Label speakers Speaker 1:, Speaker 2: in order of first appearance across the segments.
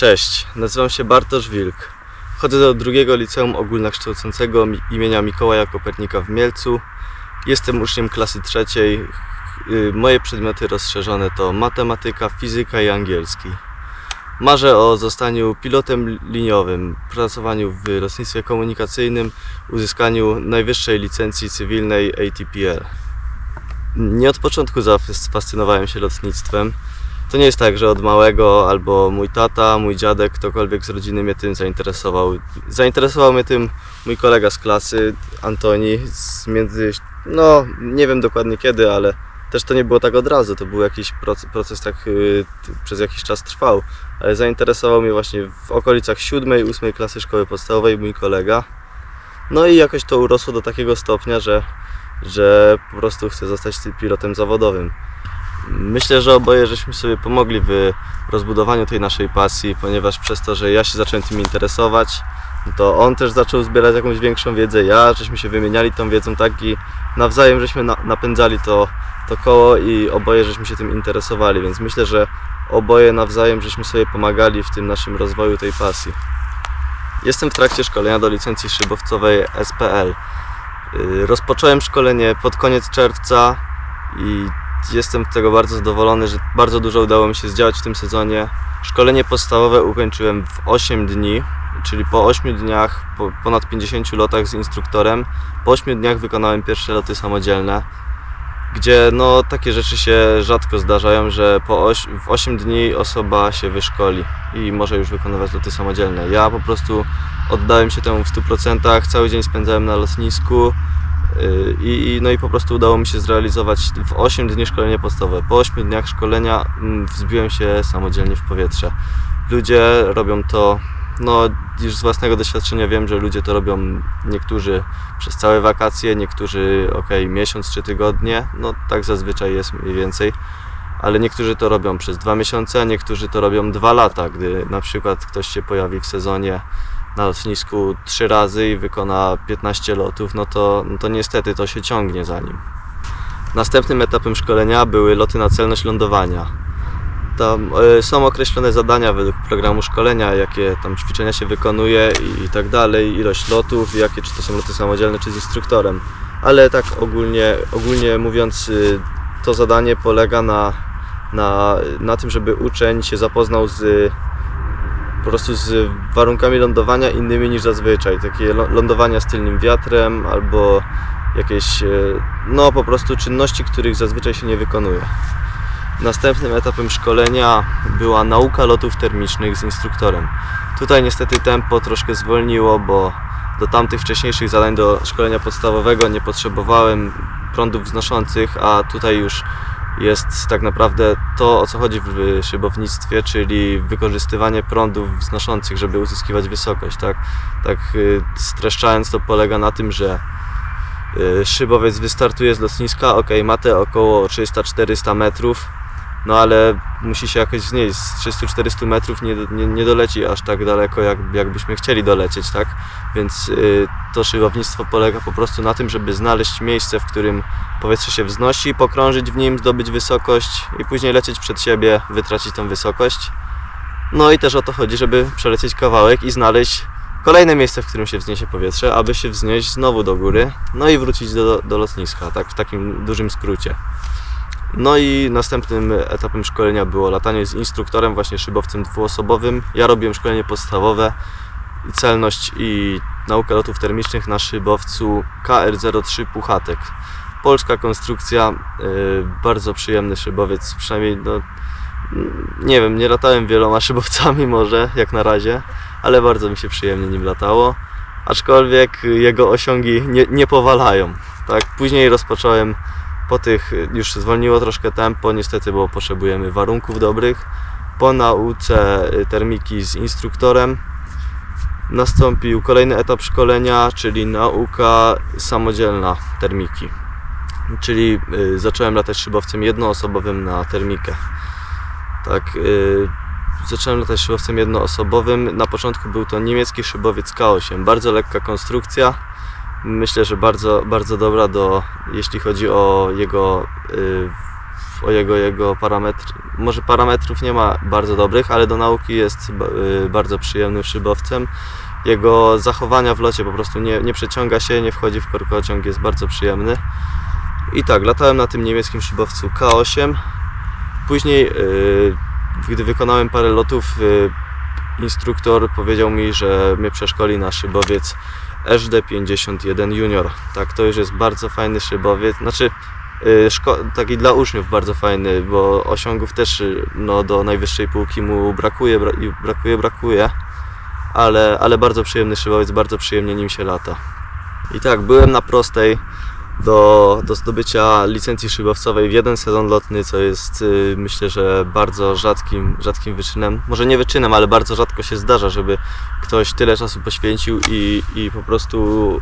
Speaker 1: Cześć, nazywam się Bartosz Wilk. Chodzę do drugiego liceum ogólnokształcącego mi- imienia Mikołaja Kopernika w Mielcu. Jestem uczniem klasy trzeciej. Y, Moje przedmioty rozszerzone to matematyka, fizyka i angielski. Marzę o zostaniu pilotem liniowym, pracowaniu w lotnictwie komunikacyjnym, uzyskaniu najwyższej licencji cywilnej ATPL. Nie od początku zafascynowałem się lotnictwem. To nie jest tak, że od małego albo mój tata, mój dziadek, ktokolwiek z rodziny mnie tym zainteresował. Zainteresował mnie tym mój kolega z klasy, Antoni, z między, no nie wiem dokładnie kiedy, ale też to nie było tak od razu, to był jakiś proces, proces tak y, t- przez jakiś czas trwał, ale zainteresował mnie właśnie w okolicach siódmej, ósmej klasy szkoły podstawowej mój kolega. No i jakoś to urosło do takiego stopnia, że, że po prostu chcę zostać pilotem zawodowym. Myślę, że oboje żeśmy sobie pomogli w rozbudowaniu tej naszej pasji, ponieważ przez to, że ja się zacząłem tym interesować, to on też zaczął zbierać jakąś większą wiedzę, ja, żeśmy się wymieniali tą wiedzą tak i nawzajem żeśmy na, napędzali to, to koło i oboje żeśmy się tym interesowali, więc myślę, że oboje nawzajem żeśmy sobie pomagali w tym naszym rozwoju tej pasji. Jestem w trakcie szkolenia do licencji szybowcowej SPL. Y, Rozpocząłem szkolenie pod koniec czerwca i jestem z tego bardzo zadowolony, że bardzo dużo udało mi się zdziałać w tym sezonie. Szkolenie podstawowe ukończyłem w 8 dni, czyli po 8 dniach, po ponad 50 lotach z instruktorem. Po 8 dniach wykonałem pierwsze loty samodzielne, gdzie no takie rzeczy się rzadko zdarzają, że po oś, w 8 dni osoba się wyszkoli i może już wykonywać loty samodzielne. Ja po prostu oddałem się temu w 100%, cały dzień spędzałem na lotnisku, I, i- no i po prostu udało mi się zrealizować w 8 dni szkolenie podstawowe. Po 8 dniach szkolenia mm, wzbiłem się samodzielnie w powietrze. Ludzie robią to, no już z własnego doświadczenia wiem, że ludzie to robią niektórzy przez całe wakacje, niektórzy ok, miesiąc czy tygodnie, no tak zazwyczaj jest mniej więcej. Ale niektórzy to robią przez dwa miesiące, a niektórzy to robią dwa lata, gdy na przykład ktoś się pojawi w sezonie na lotnisku trzy razy i wykona 15 lotów, no to, no to niestety to się ciągnie za nim. Następnym etapem szkolenia były loty na celność lądowania. Tam e, są określone zadania według programu szkolenia, jakie tam ćwiczenia się wykonuje i, tak dalej, ilość lotów, jakie czy to są loty samodzielne, czy z instruktorem. Ale tak ogólnie, ogólnie mówiąc, y, to zadanie polega na, na, na tym, żeby uczeń się zapoznał z po prostu z warunkami lądowania innymi niż zazwyczaj. Takie lą- lądowania z tylnym wiatrem albo jakieś, e, no po prostu czynności, których zazwyczaj się nie wykonuje. Następnym etapem szkolenia była nauka lotów termicznych z instruktorem. Tutaj niestety tempo troszkę zwolniło, bo do tamtych wcześniejszych zadań do szkolenia podstawowego nie potrzebowałem prądów wznoszących, a tutaj już jest tak naprawdę to, o co chodzi w szybownictwie, czyli wykorzystywanie prądów wznoszących, żeby uzyskiwać wysokość. Tak, tak y, streszczając, to polega na tym, że y, szybowiec wystartuje z lotniska, ok, ma te około 300-400 metrów, no ale musi się jakoś wznieść. Z 300-400 metrów nie, nie, nie doleci aż tak daleko, jak, jakbyśmy chcieli dolecieć, tak? Więc y, to szybownictwo polega po prostu na tym, żeby znaleźć miejsce, w którym powietrze się wznosi, pokrążyć w nim, zdobyć wysokość i później lecieć przed siebie, wytracić tą wysokość. No i też o to chodzi, żeby przelecieć kawałek i znaleźć kolejne miejsce, w którym się wzniesie powietrze, aby się wznieść znowu do góry, no i wrócić do, do lotniska, tak w takim dużym skrócie. No i następnym etapem szkolenia było latanie z instruktorem, właśnie szybowcem dwuosobowym. Ja robiłem szkolenie podstawowe celność i naukę lotów termicznych na szybowcu KR-03 Puchatek. Polska konstrukcja, yy, bardzo przyjemny szybowiec, przynajmniej no, nie wiem, nie latałem wieloma szybowcami może, jak na razie, ale bardzo mi się przyjemnie nim latało. Aczkolwiek jego osiągi nie, nie powalają. Tak? Później rozpocząłem po tych, już zwolniło troszkę tempo, niestety, bo potrzebujemy warunków dobrych. Po nauce y, termiki z instruktorem nastąpił kolejny etap szkolenia, czyli nauka samodzielna termiki. Czyli y, zacząłem latać szybowcem jednoosobowym na termikę. Tak, zacząłem latać szybowcem jednoosobowym. Na początku był to niemiecki szybowiec K8. Bardzo lekka konstrukcja. Myślę, że bardzo, bardzo dobra do, jeśli chodzi o jego y, o jego, jego parametr, może parametrów nie ma bardzo dobrych, ale do nauki jest y, bardzo przyjemnym szybowcem. Jego zachowania w locie po prostu nie, nie przeciąga się, nie wchodzi w korkociąg, jest bardzo przyjemny. I tak, latałem na tym niemieckim szybowcu K8. Później, y, gdy wykonałem parę lotów, instruktor powiedział mi, że mnie przeszkoli na szybowiec HD51 Junior. Tak, to już jest bardzo fajny szybowiec. Znaczy, y, taki dla uczniów bardzo fajny, bo osiągów też y, no, do najwyższej półki mu brakuje, bra- brakuje, brakuje. Ale, ale bardzo przyjemny szybowiec, bardzo przyjemnie nim się lata. I tak, byłem na prostej do, do zdobycia licencji szybowcowej w jeden sezon lotny, co jest y, myślę, że bardzo rzadkim, rzadkim wyczynem. Może nie wyczynem, ale bardzo rzadko się zdarza, żeby ktoś tyle czasu poświęcił i, i po prostu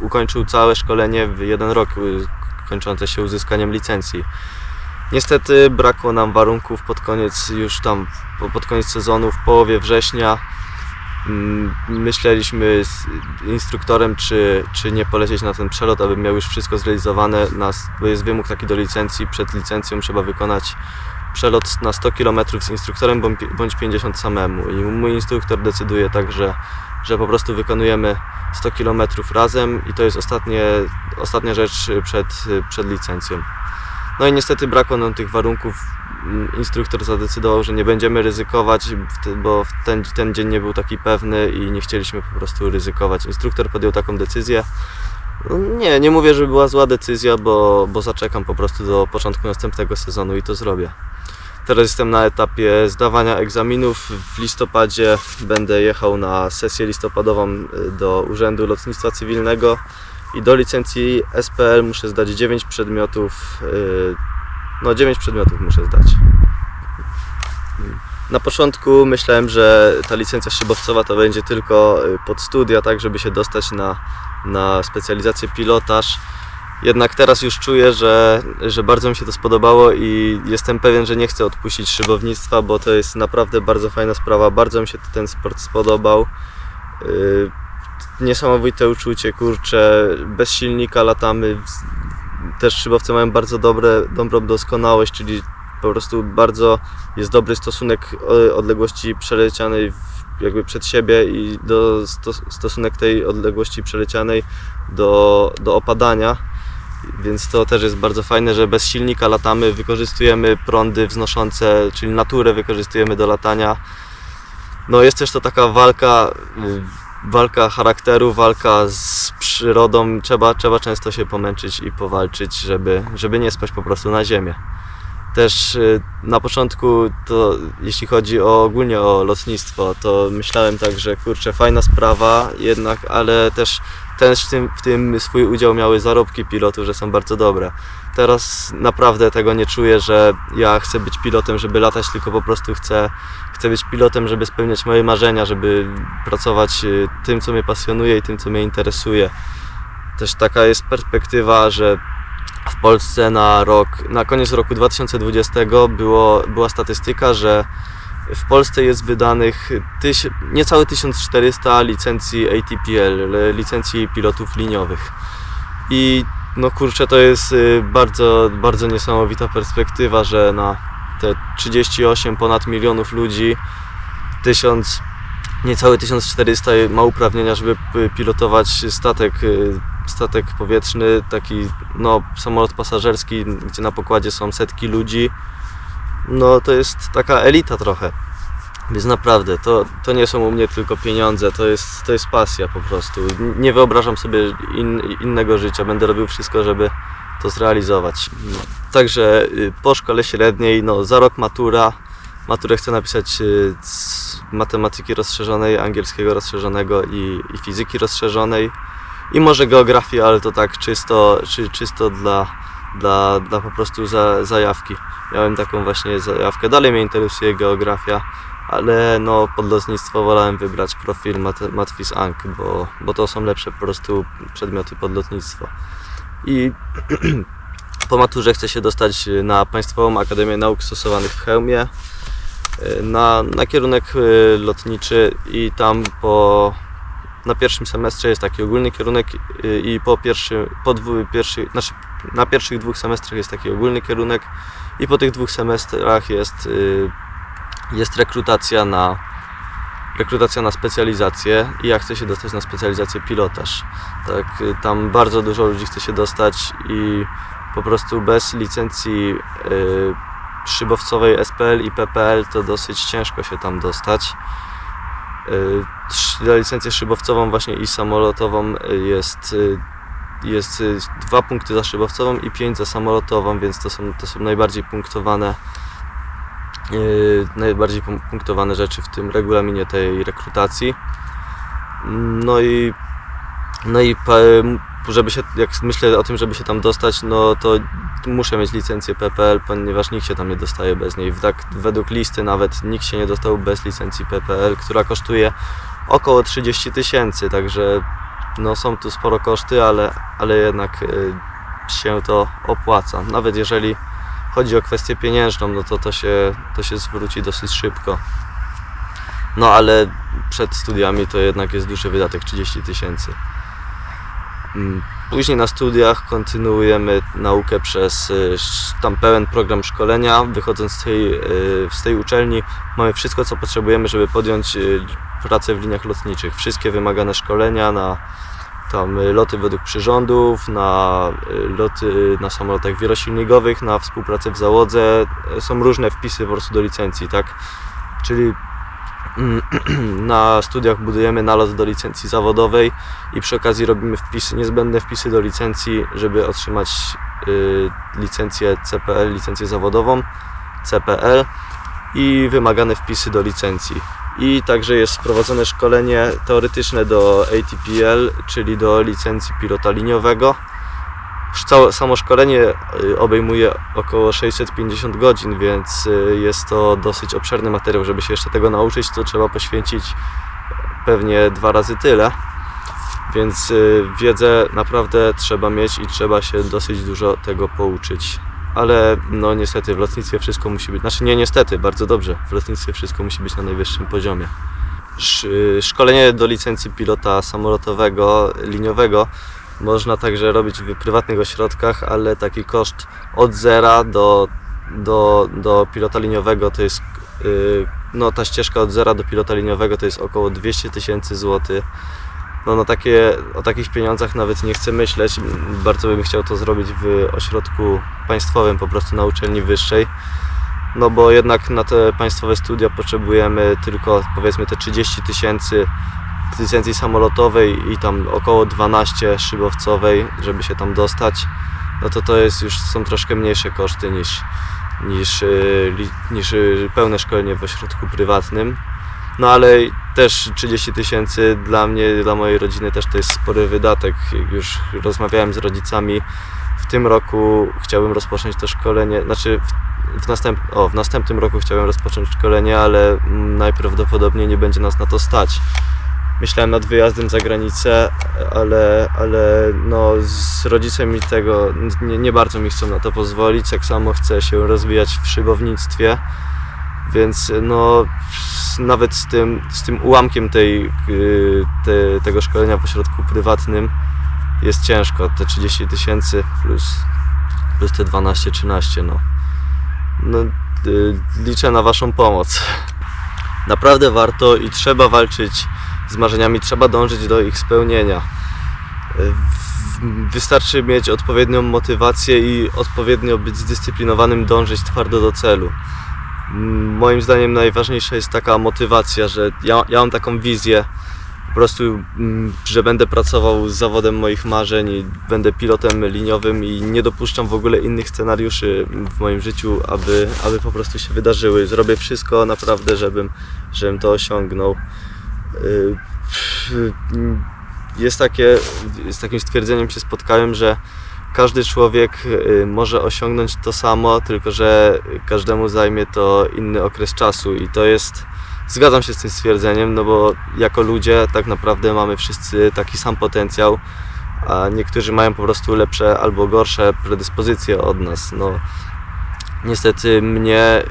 Speaker 1: y, ukończył całe szkolenie w jeden rok, y, kończące się uzyskaniem licencji. Niestety brakło nam warunków pod koniec już tam, po- pod koniec sezonu, w połowie września. Mm, Myśleliśmy z instruktorem, czy, czy nie polecieć na ten przelot, aby miał już wszystko zrealizowane, na, bo jest wymóg taki do licencji. Przed licencją trzeba wykonać przelot na 100 km z instruktorem bądź 50 samemu. I mój instruktor decyduje tak, że, że po prostu wykonujemy 100 km razem i to jest ostatnie, ostatnia rzecz przed, przed licencją. No i niestety brakło nam tych warunków. Instruktor zadecydował, że nie będziemy ryzykować, bo ten, ten dzień nie był taki pewny i nie chcieliśmy po prostu ryzykować. Instruktor podjął taką decyzję. Nie, nie mówię, że była zła decyzja, bo, bo zaczekam po prostu do początku następnego sezonu i to zrobię. Teraz jestem na etapie zdawania egzaminów. W listopadzie będę jechał na sesję listopadową y, do Urzędu Lotnictwa Cywilnego i do licencji SPL muszę zdać 9 przedmiotów. y, No, 9 przedmiotów muszę zdać. Na początku myślałem, że ta licencja szybowcowa to będzie tylko y, pod studia, tak, żeby się dostać na, na specjalizację pilotaż. Jednak teraz już czuję, że, że bardzo mi się to spodobało i jestem pewien, że nie chcę odpuścić szybownictwa, bo to jest naprawdę bardzo fajna sprawa. Bardzo mi się ten sport spodobał. Yy, Niesamowite uczucie, kurczę, bez silnika latamy. Też szybowce mają bardzo dobre, dobrą doskonałość, czyli po prostu bardzo jest dobry stosunek e, odległości przelecianej jakby przed siebie i do stos- stosunek tej odległości przelecianej do, do opadania. Więc to też jest bardzo fajne, że bez silnika latamy, wykorzystujemy prądy wznoszące, czyli naturę wykorzystujemy do latania. No jest też to taka walka, y, walka charakteru, walka z przyrodą. Trzeba, trzeba często się pomęczyć i powalczyć, żeby, żeby nie spać po prostu na ziemię. Też y, na początku to jeśli chodzi o ogólnie o lotnictwo, to myślałem tak, że kurczę, fajna sprawa jednak, ale też też w tym, w tym swój udział miały zarobki pilotów, że są bardzo dobre. Teraz naprawdę tego nie czuję, że ja chcę być pilotem, żeby latać, tylko po prostu chcę, chcę być pilotem, żeby spełniać moje marzenia, żeby pracować y, tym, co mnie pasjonuje i tym, co mnie interesuje. Też taka jest perspektywa, że w Polsce na rok, na koniec roku 2020 było, była statystyka, że w Polsce jest wydanych tyś, niecałe 1400 licencji ATPL, licencji pilotów liniowych. I no kurczę, to jest y, bardzo, bardzo niesamowita perspektywa, że na te 38 ponad milionów ludzi 1000, niecałe 1400 ma uprawnienia, żeby pilotować statek, y, statek powietrzny, taki no, samolot pasażerski, gdzie na pokładzie są setki ludzi. No to jest taka elita trochę. Więc naprawdę, to, to nie są u mnie tylko pieniądze, to jest, to jest pasja po prostu. Nie wyobrażam sobie in, innego życia, będę robił wszystko, żeby to zrealizować. Także y, po szkole średniej, no za rok matura. Maturę chcę napisać y, z matematyki rozszerzonej, angielskiego rozszerzonego i, i fizyki rozszerzonej. I może geografii, ale to tak czysto, czy, czysto dla, dla, dla po prostu za, zajawki. Miałem taką właśnie zajawkę. Dalej mnie interesuje geografia, ale no pod lotnictwo wolałem wybrać profil mat, Matwis Ank, bo, bo to są lepsze po prostu przedmioty pod lotnictwo. I po maturze chcę się dostać na Państwową Akademię Nauk Stosowanych w Chełmie y, na, na kierunek y, lotniczy i tam po na pierwszym semestrze jest taki ogólny kierunek y, i po pierwszym, po dwu, pierwszy, znaczy na pierwszych dwóch semestrach jest taki ogólny kierunek i po tych dwóch semestrach jest, y, jest rekrutacja na rekrutacja na specjalizację i ja chcę się dostać na specjalizację pilotaż. Tak, y, tam bardzo dużo ludzi chce się dostać i po prostu bez licencji y, szybowcowej SPL i PPL to dosyć ciężko się tam dostać. Y, licencję szybowcową właśnie i samolotową y, jest, y, jest y, dwa punkty za szybowcową i pięć za samolotową, więc to są, to są najbardziej punktowane y, najbardziej punktowane rzeczy w tym regulaminie tej rekrutacji. No i no i żeby się, jak myślę o tym, żeby się tam dostać, no to muszę mieć licencję PPL, ponieważ nikt się tam nie dostaje bez niej. Tak, według listy nawet nikt się nie dostał bez licencji PPL, która kosztuje około 30 tysięcy, także no są tu sporo koszty, ale, ale jednak y, się to opłaca. Nawet jeżeli chodzi o kwestię pieniężną, no to to się, to się zwróci dosyć szybko. No ale przed studiami to jednak jest duży wydatek 30 tysięcy. Mm, Później na studiach kontynuujemy naukę przez y, tam pełen program szkolenia. Wychodząc z tej, y, z tej uczelni mamy wszystko co potrzebujemy, żeby podjąć y, pracę w liniach lotniczych. Wszystkie wymagane szkolenia na tam loty według przyrządów, na loty na samolotach wielosilnikowych, na współpracę w załodze. Są różne wpisy po prostu do licencji, tak? Czyli na studiach budujemy nalot do licencji zawodowej i przy okazji robimy wpisy, niezbędne wpisy do licencji, żeby otrzymać y, licencję CPL, licencję zawodową CPL i wymagane wpisy do licencji. I także jest wprowadzone szkolenie teoretyczne do ATPL, czyli do licencji pilota liniowego. Samo szkolenie y, obejmuje około 650 godzin, więc y, jest to dosyć obszerny materiał. Żeby się jeszcze tego nauczyć, to trzeba poświęcić pewnie dwa razy tyle. Więc y, wiedzę naprawdę trzeba mieć i trzeba się dosyć dużo tego pouczyć. Ale no niestety w lotnictwie wszystko musi być, znaczy nie niestety, bardzo dobrze, w lotnictwie wszystko musi być na najwyższym poziomie. Sz- Szkolenie do licencji pilota samolotowego, liniowego można także robić w prywatnych ośrodkach, ale taki koszt od zera do, do, do pilota liniowego to jest, yy, no ta ścieżka od zera do pilota liniowego to jest około 200 tysięcy złotych. No na takie, o takich pieniądzach nawet nie chcę myśleć. Bardzo bym chciał to zrobić w ośrodku państwowym, po prostu na uczelni wyższej. No bo jednak na te państwowe studia potrzebujemy tylko powiedzmy te 30 tysięcy licencji samolotowej i tam około 12 szybowcowej, żeby się tam dostać. No to to jest już są troszkę mniejsze koszty niż, niż, li- niż yy, pełne szkolenie w ośrodku prywatnym. No ale też 30 tysięcy dla mnie, dla mojej rodziny też to jest spory wydatek. Już rozmawiałem z rodzicami. W tym roku chciałbym rozpocząć to szkolenie, znaczy w, w, następ, o, w następnym roku chciałem rozpocząć szkolenie, ale najprawdopodobniej nie będzie nas na to stać. Myślałem nad wyjazdem za granicę, ale, ale no, z rodzicem mi tego nie, nie bardzo mi chcą na to pozwolić. Tak samo chcę się rozwijać w szybownictwie. Więc no, nawet z tym, z tym ułamkiem tej, y, te, tego szkolenia w ośrodku prywatnym jest ciężko. Te 30 tysięcy plus, plus te 12-13, no. no y, liczę na Waszą pomoc. Naprawdę warto i trzeba walczyć z marzeniami, trzeba dążyć do ich spełnienia. Wystarczy mieć odpowiednią motywację i odpowiednio być zdyscyplinowanym, dążyć twardo do celu. Moim zdaniem najważniejsza jest taka motywacja, że ja, ja mam taką wizję, po prostu, mm, że będę pracował z zawodem moich marzeń i będę pilotem liniowym i nie dopuszczam w ogóle innych scenariuszy w moim życiu, aby, aby po prostu się wydarzyły. Zrobię wszystko naprawdę, żebym, żebym to osiągnął. Y, mm, Jest takie, z takim stwierdzeniem się spotkałem, że każdy człowiek y, może osiągnąć to samo, tylko że każdemu zajmie to inny okres czasu i to jest. Zgadzam się z tym stwierdzeniem, no bo jako ludzie tak naprawdę mamy wszyscy taki sam potencjał, a niektórzy mają po prostu lepsze albo gorsze predyspozycje od nas. No, Niestety mnie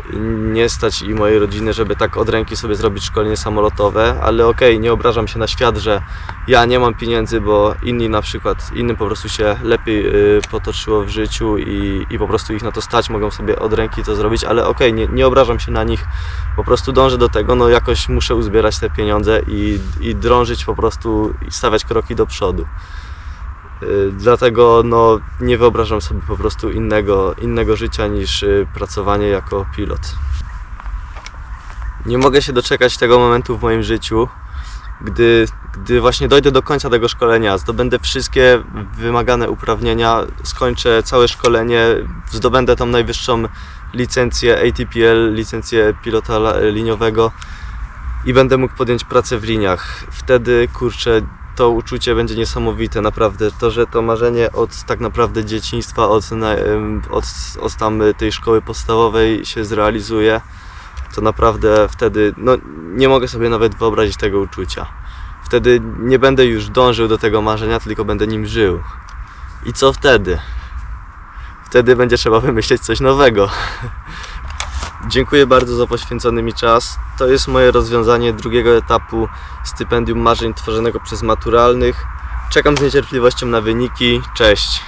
Speaker 1: nie stać i mojej rodziny, żeby tak od ręki sobie zrobić szkolenie samolotowe, ale okej, nie obrażam się na świat, że ja nie mam pieniędzy, bo inni na przykład, innym po prostu się lepiej y, potoczyło w życiu i, i po prostu ich na to stać, mogą sobie od ręki to zrobić, ale okej, nie, nie obrażam się na nich, po prostu dążę do tego, no jakoś muszę uzbierać te pieniądze i, i drążyć po prostu i stawiać kroki do przodu. Y, Dlatego no, nie wyobrażam sobie po prostu innego, innego życia niż y, pracowanie jako pilot. Nie mogę się doczekać tego momentu w moim życiu, gdy, gdy właśnie dojdę do końca tego szkolenia, zdobędę wszystkie wymagane uprawnienia, skończę całe szkolenie, zdobędę tą najwyższą licencję ATPL, licencję pilota liniowego i będę mógł podjąć pracę w liniach. Wtedy, kurczę, to uczucie będzie niesamowite, naprawdę. To, że to marzenie od tak naprawdę dzieciństwa, od, od, od tam tej szkoły podstawowej się zrealizuje, to naprawdę wtedy, no nie mogę sobie nawet wyobrazić tego uczucia. Wtedy nie będę już dążył do tego marzenia, tylko będę nim żył. I co wtedy? Wtedy będzie trzeba wymyśleć coś nowego. Dziękuję bardzo za poświęcony mi czas. To jest moje rozwiązanie drugiego etapu stypendium marzeń tworzonego przez maturalnych. Czekam z niecierpliwością na wyniki. Cześć.